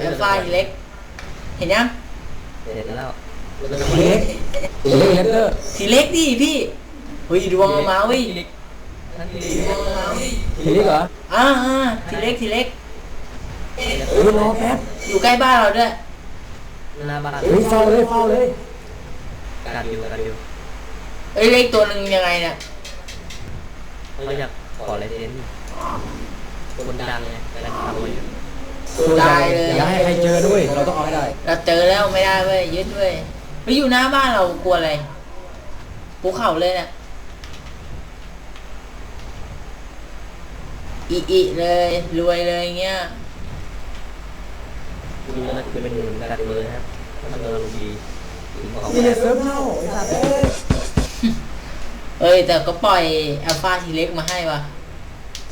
แอลฟาทีเล็ก เห็นยังเสร็จแล้วทีเล็กทีเล็กเลตเตอร์ทีเล็กดิพี่เฮ้ยดวงมาเว้ยนั่นทีดวงเอามาว้ยทีเล็กเหรออ่าอ่าทีเล็กทีเล็กเฮ้ยรอแป๊บอยู่ใกล้บ้านเราด้วยหน้าบ้านเฮ้ยเฝ้าเลยเฝ้าเลยกัดอยู่กัดอยู่เอ้ยเล็กตัวหนึ่งยังไงเนี่ยเขาอยากขอลายเซ็นคนดังไงกำลังทำอยู่ ตัวใหญ่อย่าให้ใครเจอด้วย เราต้องเอาให้ได้ เราเจอแล้วไม่ได้เว้ยยึดเว้ยไปอยู่หน้าบ้านเรากลัวอะไรภูเขาเลยเนี่ยอีอีเลยรวยเลยเงี้ยดูแล้วคือเป็นกัดมือนะครับทำเงินลงดีถึงของนี่เซิร์ฟเน่าไอ้สัตว์เอ้ยเอ้ยแต่ก็ปล่อยอัลฟาทีเล็กมาให้วะ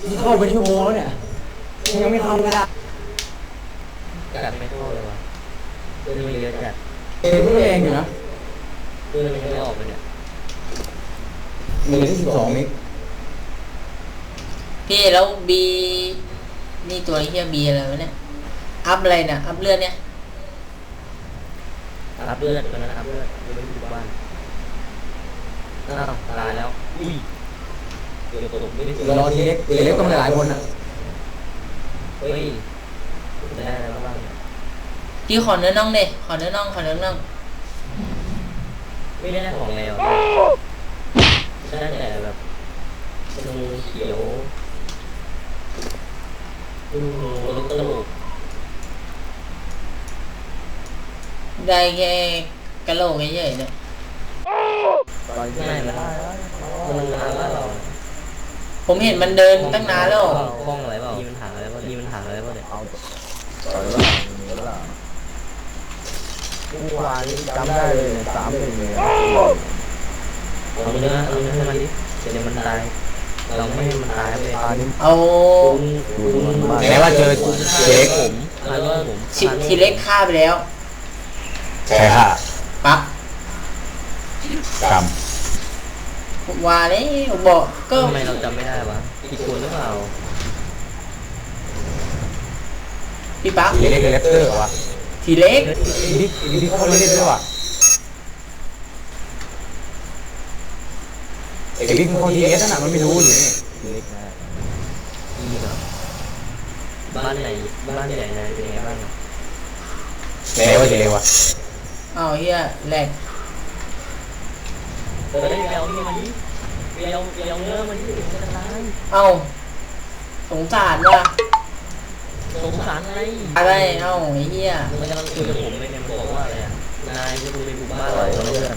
นี่เข้าเป็นชั่วโมงแล้วเนี่ยยังไม่เข้าเลยละ กัดไม่เข้าเลยวะเดินไม่เยอะจัดเอ็นก็แรงอยู่นะเดินไม่ออกเลยเนี่ยมีที่สิบสองมิกพี่แล้วบีนี่ตัวเฮียบีอะไรวะเนี่ย อัพอะไรเนี่ยอัพเลือดเนี่ย อัพเลือดตัวนั้นอัพเลือดไม่อยู่บ้านอ้าวตายแล้วอุ้ยเดี๋ยวตกไม่ได้สวยรอทีเล็กทีเล็กต้องหลายๆคนอะเฮ้ยได้แล้วบ้างเนี่ย พี่ขอเนื้อน่องเด้ขอเนื้อน่องขอเนื้อน่องไม่ได้ของแมวได้แต่แบบงูเขียวงูลูกตลกได้แค่กะโหลกเฉยๆเนี่ยไม่มันมันหาว่าเราผมเห็นมันเดินตั้งนานแล้วคล้องอะไรเปล่ามีปัญหาอะไรเปล่ามีปัญหาอะไรเปล่าเนี่ยเเมื่อวานนี้จำได้เลยสามหนึ่งเลยเอาเนื้อเอาเนื้อให้มันดิเดี๋ยวมันตาย เราไม่ให้มันตายเลยอันนี้เอาดูมันบ้านไหนว่าเจอเล็กผมพาว่าผมชิทีเล็กฆ่าไปแล้วใช่ค่ะปั๊บกรรมว่าเลยผมบอกก็ทำไมเราจำไม่ได้วะผิดคนหรือเปล่าพี่ปั๊บทีเล็กเลตเตอร์วะ ทีเล็กทีนี้ทีนี้เขาเล่นด้วยว่ะไอ้บิ๊กมันเขาทีเอสน่ะมันไม่รู้อยู่นี่เล็กนะอีเหรอบ้านไหนบ้านใหญ่ไหนเป็นไงบ้างอะไหนว่าทีเล็กวะเอาเฮียแหลกเออได้เบลนี่มันดิเบลเบลเนื้อมันดิมันจะตายเอาสงสารว่ะ สงสารอะไรอะไรเอ้าไอ้เฮียมันกำลังคุยกับผมเลยเนี่ยมันบอกว่าอะไรอะนายจะดูไปบุกบ้านเราเพื่อน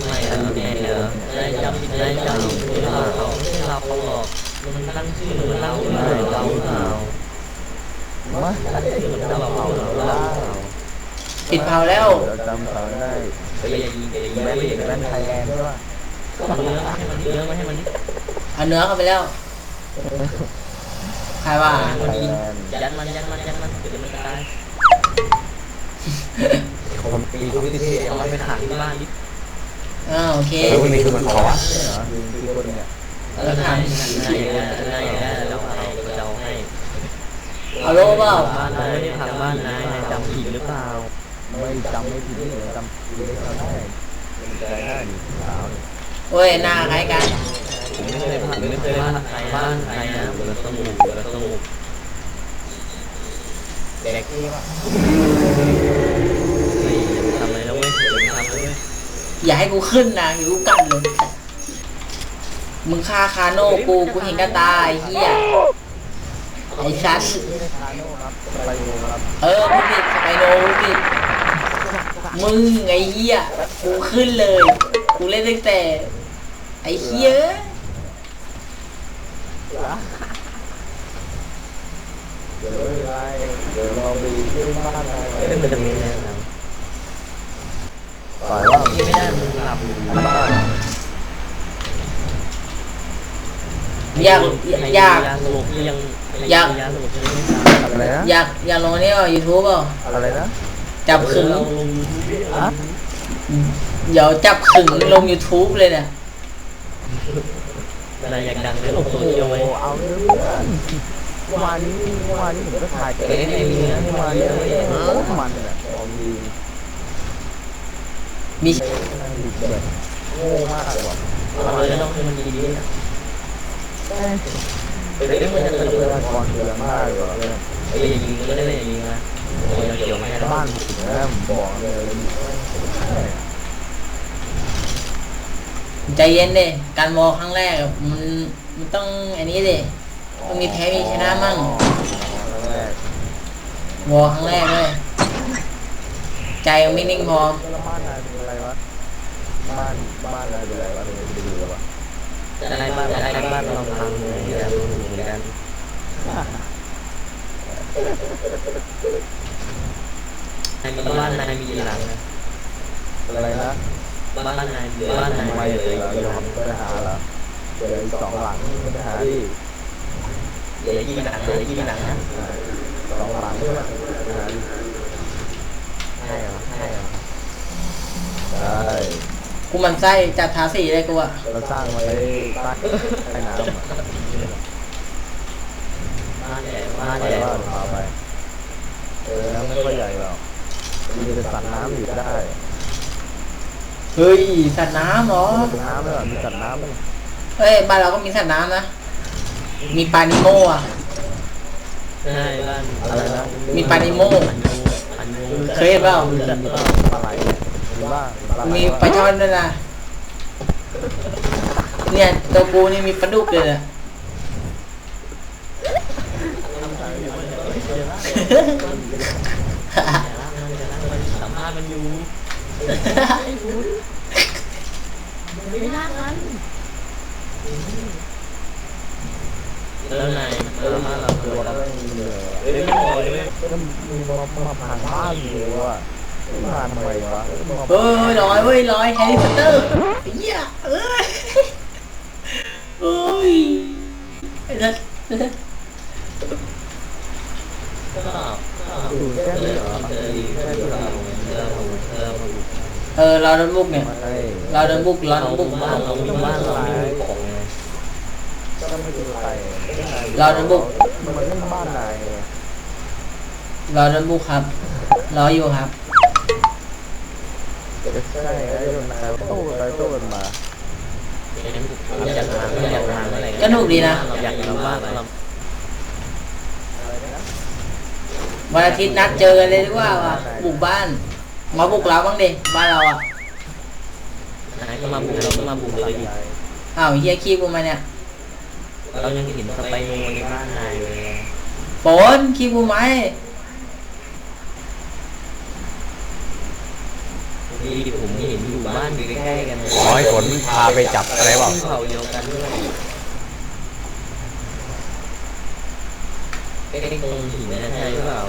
ไม่อะแน่เหรอนายจำนายจำหรือเปล่าเขาไม่เราเขาหรอกมันตั้งชื่อมันตั้งชื่อเราหรือเปล่ามามันจำเราหรือเปล่าปิดเผาแล้วจำเขาได้ไปย่ายิงอย่ายิงแบไม่นอย่าแบนไทยแลนด์ใช่ป่ะเนื้อให้มันเนื้อมาให้มันดิเอาเนื้อเข้าไปแล้ว ใครว่ามันยิงยัดมันยัดมันยัดมันเดี๋ยวมันตายคนปีทวิตเท่เอามันไปขังที่บ้านดิอ้าวโอเคเออคนนี้คือมันขอวะเหรอคือคือคนเนี่ยแล้วนายนายอยากได้นายอยากได้แล้วเอาจะเอาให้เอาโลเปล่าบ้านนายไม่ได้พังบ้านนายนายจำผิดหรือเปล่าไม่จำไม่ผิดนี่เราจำเล็กเราได้เป็นใจได้ดิสาวเนี่ยโอ้ยหน้าคล้ายกันผม ไม่เคยพังไม่เคยบ้านใครบ้านใครนะเบอร์สมุกเบอร์สมุกเด็กที่ว่ะไม่ทำอะไรแล้วเว้ยเดี๋ยวทำเลยอย่าให้กูขึ้นนะอยู่กูกัดเลยมึงฆ่าคาโน่กูกูเห็นกับตาไอ้เหี้ยไอ้ซัสเออมึงผิดสไปโนมึงผิดมึงไอ้เหี้ยกูขึ้นเลย กูเล่นตั้งแต่ ไอ้เหี้ย เดี๋ยวไม่เป็นไรเดี๋ยวเราไปเที่ยวบ้านนายเอ้ยมันจะมีแน่นอนฝ่ายว่าที่ไม่ได้มึงหลับอยู่อยากอยากยาสลบยังอยากยาสลบยังไม่ตายอะไรนะอยากอยากลงนี่เปล่ายูทูบเปล่าอะไรนะจับขึงเราลงฮะเดี๋ยวจับขึงลง YouTube เลยเนี่ย นายอยากดังในโลกโซเชียลไหมโอ้เอาเรื่องเมื่อวานนี้เมื่อวานนี้ผมก็ถ่ายเก๋ในมีนะเมื่อวานนี้โอ้มันเลยของดีมีนั่งดิบแบบโง่มากเลยว่ะเอาเลยต้องให้มันดีๆนะเดี๋ยวมันจะทตื่นรัพยากรเยอะมากเลยว่ะเนี่ยไอ้ยิงก็ได้ไม่ยิงนะโอ้ยเกี่ยวไม่ได้บ้านผมนะผมบอกเลย ใจเย็นเด้การวอลครั้งแรกอะมันมันต้องอันนี้เด้ต้องมีแพ้มีชนะมั่งแรกวอลครั้งแรกเลยใจยังไม่นิ่งพอแล้วบ้านนายเป็นอะไรวะบ้านบ้านนายเป็นอะไรวะเดี๋ยวไปดูแล้ววะจะได้บ้านจะได้บ้านเราพังเลยเดี๋ยวรู้เหมือนกันในบ้านนายมีกี่หลังนะอะไรนะ บ้านนายบ้านนายไม่เลืเดี๋อยกี่หเราลังไปหาเหรอเดี๋ยวอีกสองหลังไปหาดิเหลือกี่หลังเหลือกี่หลังนะสองหลังใช่ไหมไปหาดิใช่เหรอใช่เหรอใช่กูมันไส้จัดทาสีเลยกูอะเราสร้างมาในใต้ใต้น้ำอะบ้านใหญ่บ้าบ้านใหญ่พาไปเออน้ำไม่ค่อยใหญ่หรอกมีแต่สัตว์น้ำอยู่ได้ เฮ้ยสัตว์น้ำเหรอน้ำเลยมีสัตว์น้ำไหมเฮ้ยบ้านเราก็มีสัตว์น้ำนะ มีปลานิโมอะใช่บ้านอะไรนะมีปลานิโมอันนู้เคยเห็นเปล่ามีปลาไหลหรือว่าปลาไหลมีปลาช่อนด้วยนะเนี่ยตัวกูนี่มีปลาดุกเลยนะสัมภาษณ์มันอยู่ แล้วนายสัมภาษณ์เราตัวเราไม่มีเลยเฮ้ยไม่พอเลยก็มีมามาพังบ้านอยู่อะมาทำไมวะเฮ้ยลอยเว้ยลอยแฮร์รี่พอตเตอร์ไอ้เหี้ยเอ้ยเฮ้ยไอ้เด็ดก็ดูแค่นี้เหรอเจอแค่ที่เราเราเรา เออเราโดนบุกเนี่ย ไม่เราโดนบุกเราเราโดนบุกบ้านเรามีบ้านเราไม่มีของไงก็ไม่เป็นไรเราโดนบุก มันไม่บ้านนายเราโดนบุกครับรออยู่ครับ ใช่ไอ้โดนนายโต้ไปโต้กันมาอยากทางอยากทางอะไรก็หนุกดีนะอยากรู้ว่าเราวันอาทิตย์นัดเจอกันเลยดีกว่าว่ะบุกบ้าน มาบุกเราบ้างดิบ้านเราอะนายก็มาบุกเราก็มาบุกเลยดิอ้าวเฮียขี้กูมาเนี่ยเรายังเห็นสไปโนในบ้านนายเลยฝนขี้กูไหมดีผมเห็นอยู่บ้านอยู่ใกล้ๆกันขอให้ฝนพาไปจับอะไรเปล่าเผาเดียวกันด้วยใกล้ๆตรงหินนั่นใช่หรือเปล่า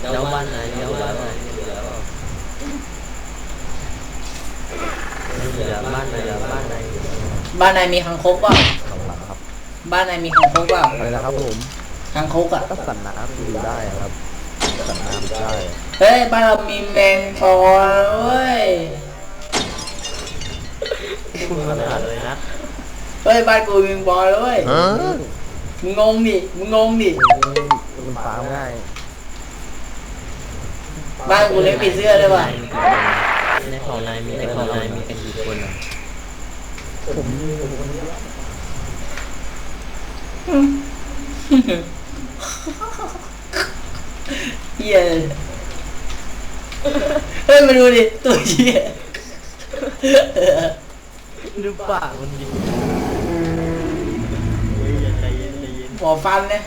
เจ้าบ้านไหนเจ้าบ้านไหนเหลือเหลือบ้านไหนเหลือบ้านไหนบ้านนายมีคังคกเปล่าสองหลังครับบ้านนายมีคังคกเปล่าอะไรนะครับผมคังคกอะก็สัตว์น้ำอยู่ได้ครับสัตว์น้ำได้เฮ้ยบ้านเรามีแมงปอเว้ยคุณขนาดเลยนะเฮ้ยบ้านกูมีแมงปอเลยเว้ยมึงงงดิมึงงงดิ คุณฟาร์มง่ายบ้านกูเลี้ยงผีเสื้อด้วยว่ะในของนายมีในของนายมีกันกี่คนอะผมมีผมคนเดียวเฮียเฮ้ยมาดูดิตัวเฮียดูปากมันดิใจเย็นใจเย็นหมอฟันเนี่ย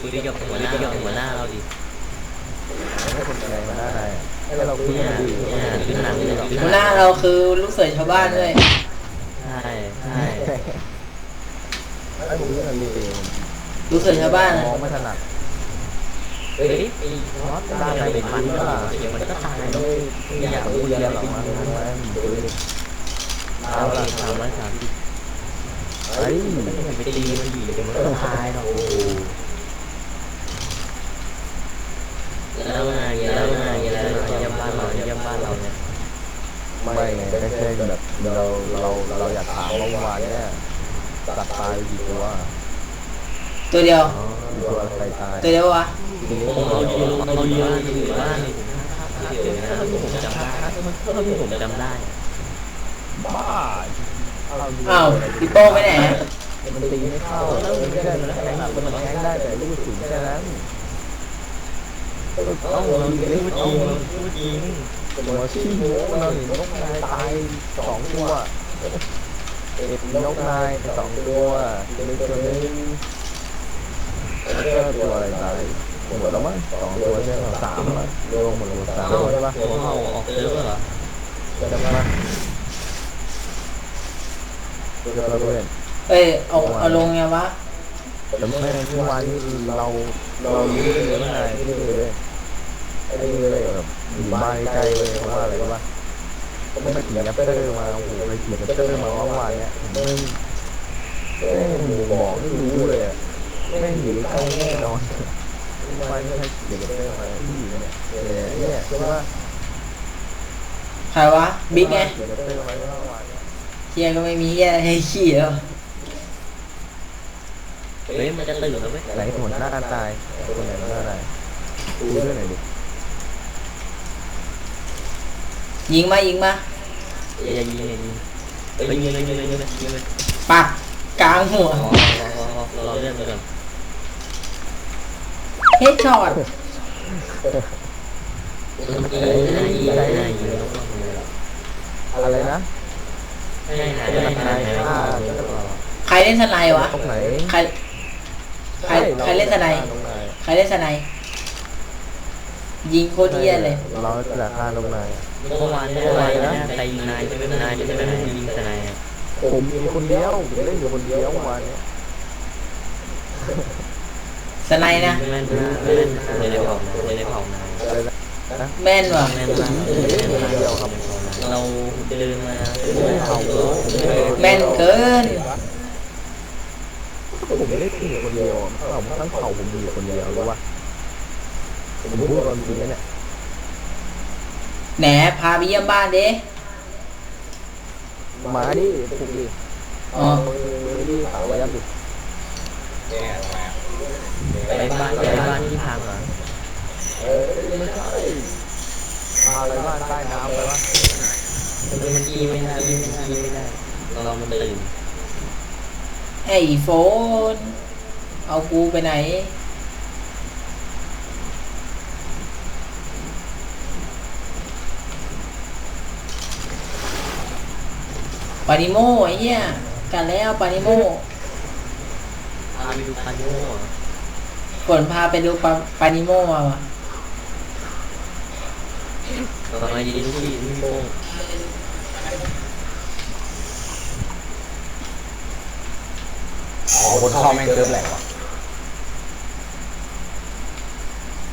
คุยกับหัวหน้ากับหัวหน้าเราดิให้คนแก่มาได้ไงให้เราคุยเนี่ยกันดีเนี่ยขึ้นหนังเลยหัวหน้าเราคือลูกเสือชาวบ้านด้วยใช่ใช่ให้ผมเรื่องดีลูกเสือชาวบ้านมองไม่ถนัดเฮ้ยปีน็อตด้านในเป็นมันก็ล่ะเดี๋ยวมันก็ตายไม่อยากรู้เรียนหรอกมั้งทำไมเอาเอาละละสามร้อยสามสิบเฮ้ยไปตีมันดีเดี๋ยวมันก็ตายหรอกโอ้ แล้วไงแล้วไงแล้วไงเยี่ยมบ้านเราเยี่ยมบ้านเราเนี่ยไม่ไงก็แค่แบบเราเราเราอยากถามว่าเมื่อวานเนี่ยสัตว์ตายกี่ตัวตัวเดียวกี่ตัวใครตายตัวเดียววะเอาอยู่เอาอยู่บ้านอยู่บ้านเดี๋ยวนะผมจำได้เท่าที่ผมจำได้บ้าอ้าวพี่โป้ไปไหนมันตีไม่เข้าแล้วมันแค่มันแทงมันแทงได้แต่ลูกสูงแค่นั้น เอ้าเอาเราเราจริงเล่นไม่จจริริงงพูดจริงหัวชี้โม้เราเห็นนกนายตายสองตัวเอ็ดนกนายสองตัวเลยตัวนึงแล้วก็ตัวอะไรตายหมดแล้วมั้งสองตัวใช่ไหมสามอะรวมหมดเลยสามใช่ปะหัวเห่าออกเซิร์ฟเหรอจำได้ไหมตัวเราเพื่อนเอ้ยเอาเอาลงไงวะแต่เมื่อวานนี้เราเรารู้เลยว่านายที่นี่เลย ไอ้นี่เลยแบบอยู่บ้านใกล้เลยเพราะว่าอะไรรู้ปะผมไปขี่แรปเตอร์มาโอ้โหไปขี่แรปเตอร์มาเมื่อวานเนี้ยผมไม่ไม่บอกไม่รู้เลยอะไม่อยู่ใกล้แน่นอนวันนี้ใครขี่แรปเตอร์มาที่อยู่เนี่ยเนี่ยใช่ปะใครวะบิ๊กไงขี่แรปเตอร์มาเมื่อวานเนี่ยเฮียก็ไม่มีเฮียให้ขี่แล้วเฮ้ยมันจะตื่นแล้วไหมไหนหัวหน้าตายคนไหนหัวหน้าตายดูด้วยหน่อยดิ ยิงมายิงมาอย่าอยิงอย่ายิงเฮ้ยยิงเลยยิงเลยยิงเลยยิงเลยปักกลางหัวรอรอรอเรื่องไปก่อนเฮดช็อตอะไรนะใครเล่นสไนวะตรงไหนใครใครใครเล่นสไนใครเล่นสไนยิงโคตรเฮียเลยเราจะราคาตรงไหน เมื่อวานเมื่อวานนะใครยิงนายจะไม่นายจะไม่ได้ยิงทนายผมมีคนเดียวผมเล่นอยู่คนเดียวเมื่อวานเนี้ยสไนนะแม่นนะแม่นนเลยได้เผานะเลยได้เผานายแม่นว่ะแม่นนะเราเดินมาไม่เผาโลแม่นเกินผมเล่นอยู่คนเดียวผมทั้งเผ่าผมมีอยู่คนเดียวรู้ป่ะผมพูดความจริงนะเนี่ย แหนพาไปเยี่ยมบ้านดิมาดิปลุกดิอ๋อดิสาวยับดิไปบ้านไปบ้านที่พังอะเออไม่ใช่มาอะไรบ้านใต้น้ำไปวะมันกีไม่ได้มันกีไม่ได้เรามันตื่นไอ้โฟน เอากูไปไหน ปานิโมไอ้เหี้ยกันแล้วปานิโมพาไปดูคันโม่ฝนพาไปดูปาปานิโมมาวะทำไมดีทุกที่พี่โป้งอ๋อคนเข้าแม่งเซิร์ฟแหลกว่ะ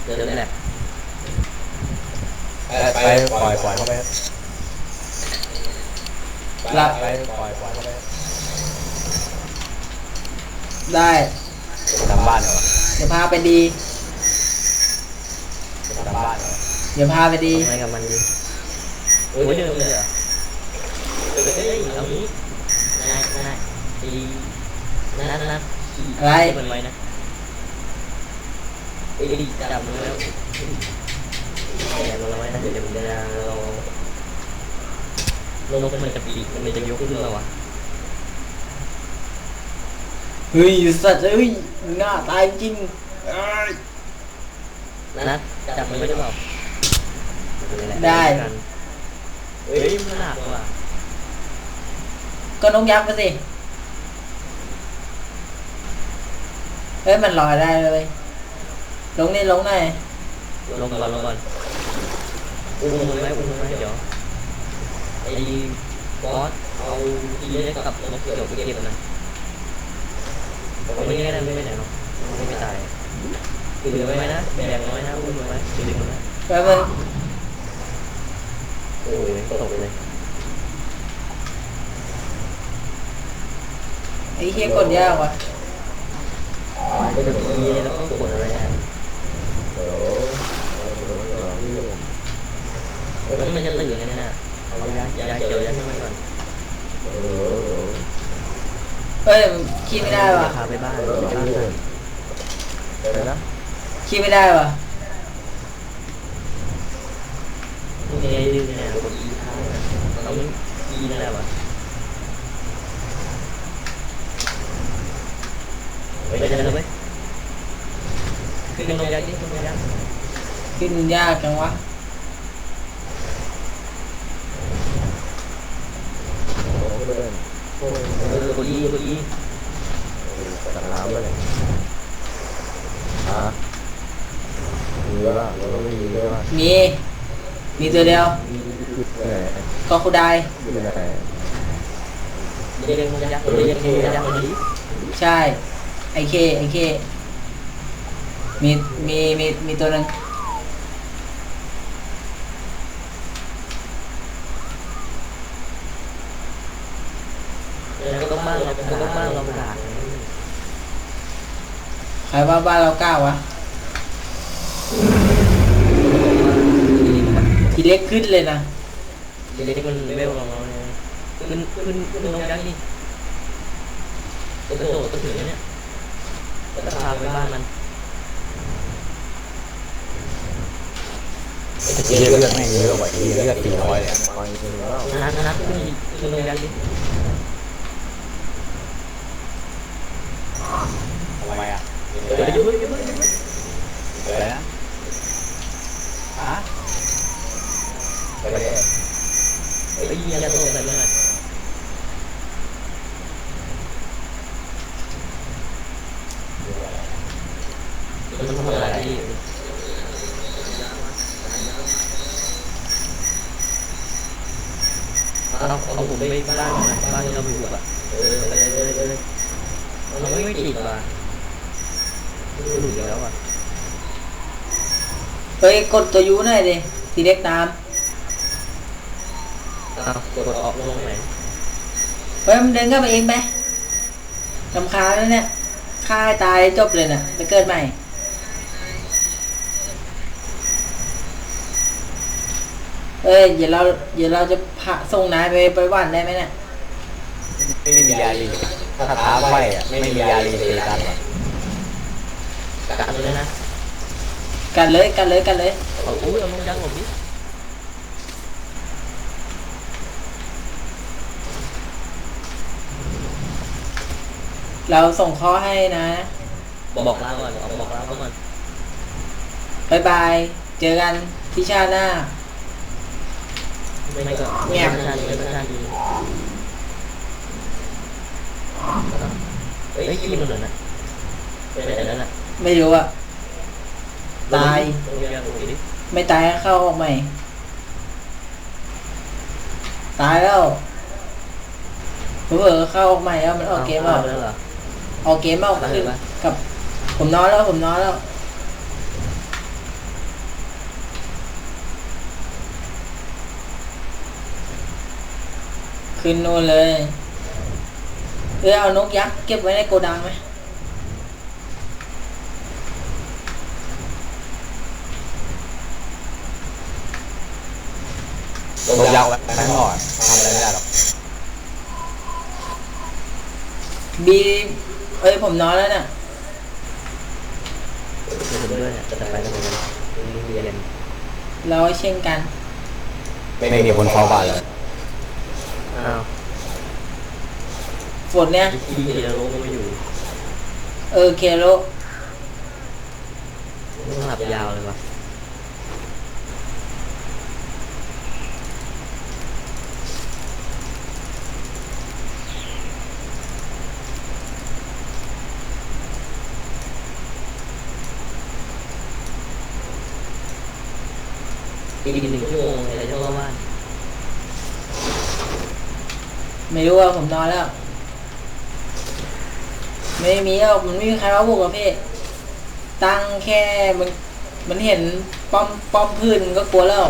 เดินแหละ ไป ปล่อยปล่อยเข้าไปรับ ไปปล่อยปล่อยเข้าไปได้ทำบ้านเหรอเดี๋ยวพาไปดี ทำบ้านเหรอเดี๋ยวพาไปดี ทำไมกับมันดีโอ้ยเดิมเลยเหรอเฮ้ยเอานี้นายนายดีนัดนัดอะไร มันไว้นะเอ้ยจับมันแล้วแกมันไว้นะเดี๋ยวมันจะเรา ลงมันจะปีกมันจะยกขึ้นแล้ววะเฮ้ยสัตว์เฮ้ยมึงหน้าตายจริงเอ้ยนัดจับมันไว้ได้เปล่าได้เฮ้ยมันหนักว่ะก็นกยักษ์ไปสิเฮ้ยมันลอยได้เลยลงนี่ลงหน่อยลงก่อนลงก่อนอุ้มมันไว้อุ้มมันไว้เดี๋ยว ไอ้บอสเอาทีเล็กกับนกเขียวไปเก็บนะไม่ได้ไม่ไปไหนหรอกไม่ตายถือไว้นะแบกน้อยนะอุ้มไว้ถือไว้นะแป๊บนึงโอ้ยตกเลยไอ้เฮียกดยากว่ะทีแล้วก็กดอะไรอะเดี๋ยวแล้วมันจะตื่นกันเนี่ยเอายายาเขียวยาขึ้นมาก่อน เออ เอ้ยขี้ไม่ได้ว่ะพาไปบ้านเอไปอบ้านเอออะไรนะขี้ไม่ได้ว่ะโอเคดื้อเนี่ยกดอีท้ายเราไม่อีนั่นแหละวะไปเจอกันไหมขึ้นลงยักษ์ดิขึ้นลงยักษ์ขึ้นยากจังวะ โอ้เพื่อนโอ้ย เออกดอีกดอีจัดน้ำไปเลยฮะมีเยอะละเราต้องมีเยอะละมี มีตัวเดียวจุดไหนก็คูไดจุดไหนเรียกลงยักษ์เรียกลงยักษ์ดิใช่ไอเคไอเคมีมีมีมีตัวหนึง แล้วก็ต้องบ้านเราก็ต้องบ้านเราด่า ใค รว่าบ้านเรากล้าวะทีเล็กขึ้นเลยนะเด็กมันเวลของเราเนี่ยขึ้นขึ้นขึ้นลงยักษ์ดิกระโดดก็ถึงเนี่ยจะพาไปบ้านมันเลือดเลือดแม่งเยอะกว่าที่เลือดสี่ร้อยเลยไปถึงแล้วนัดนัดขึ้นขึ้นลงยักษ์ดิทำไมอะ เดี๋ยวเดี๋ยวเดี๋ยวอะไรนะฮะไปเลยไอ้ยาโตใส่เมื่อไหร่มันทำอะไรที่เอาเอาผมไปบ้านหน่อยบ้านที่เราอยู่อะเออไปเลยไปเลยมันไม่ไม่ติดว่ะหลุดแล้วอะ เฮ้ยกดตัวยูหน่อยดิทีเล็กตามอ้าวกดออกลงไหนเฮ้ยมันเดินเข้าไปเองไปลำคาญแล้วเนี่ยฆ่าให้ตายจบเลยน่ะไปเกิดใหม่เอ้ยเดี๋ยวเราเดี๋ยวเราจะพาส่งนายไปไปหวันได้ไหมเนี่ยไม่มียาลีถ้าท้าไฟอะไม่มียาลีเซตัสอะกัดเลยนะ กันเลยกันเลยกันเลยเอาอุ้ยเอาลงยักษ์หลบดิเราส่งข้อให้นะบอกลาก่อนเอาบอกลาก่อนบายบาย เจอกันที่ชาติหน้าไม่ก็เงียบประชาชนประชาชนเฮ้ยขี้มันเหรอนะเป็นอะไรนั่นน่ะไม่รู้อะ ตายลงยักษ์หลบดิไม่ตายก็เข้าออกใหม่ ตายแล้วเผลอๆเข้าออกใหม่แล้วมันออกเกมแล้แล้ววเหรอ ออกเกมแล้วตายขึ้นปะ กับ ผมนอนแล้วผมนอนแล้ว ขึ้นนู่นเลย เออเอานกยักษ์เก็บไว้ในโกดังไหม ลงยาวแล้วนั่งก่อนทำอะไรไม่ได้หรอกบีเอ้ยผมนอนแล้วเนี่ยเดี๋ยวผมด้วยเนี่ยจะไปแล้วผมเรียนเราเช่นกัน ไม่มีคนเฝ้าบ้านเลยอ้าวฝนเนี่ยขี้เดียวก็ไม่อยู่เออเคโรต้องหลับยาวเลยวะ อีกหนึ่งชั่วโมงอะไรจะเข้าบ้าไม่รู้ว่าผมนอนแล้ว ไม่มีแล้วมันไม่มีใครมาบุกกับพี่ ตั้งแค่มันมันเห็นป้อมป้อมพื้นก็กลัวแล้ว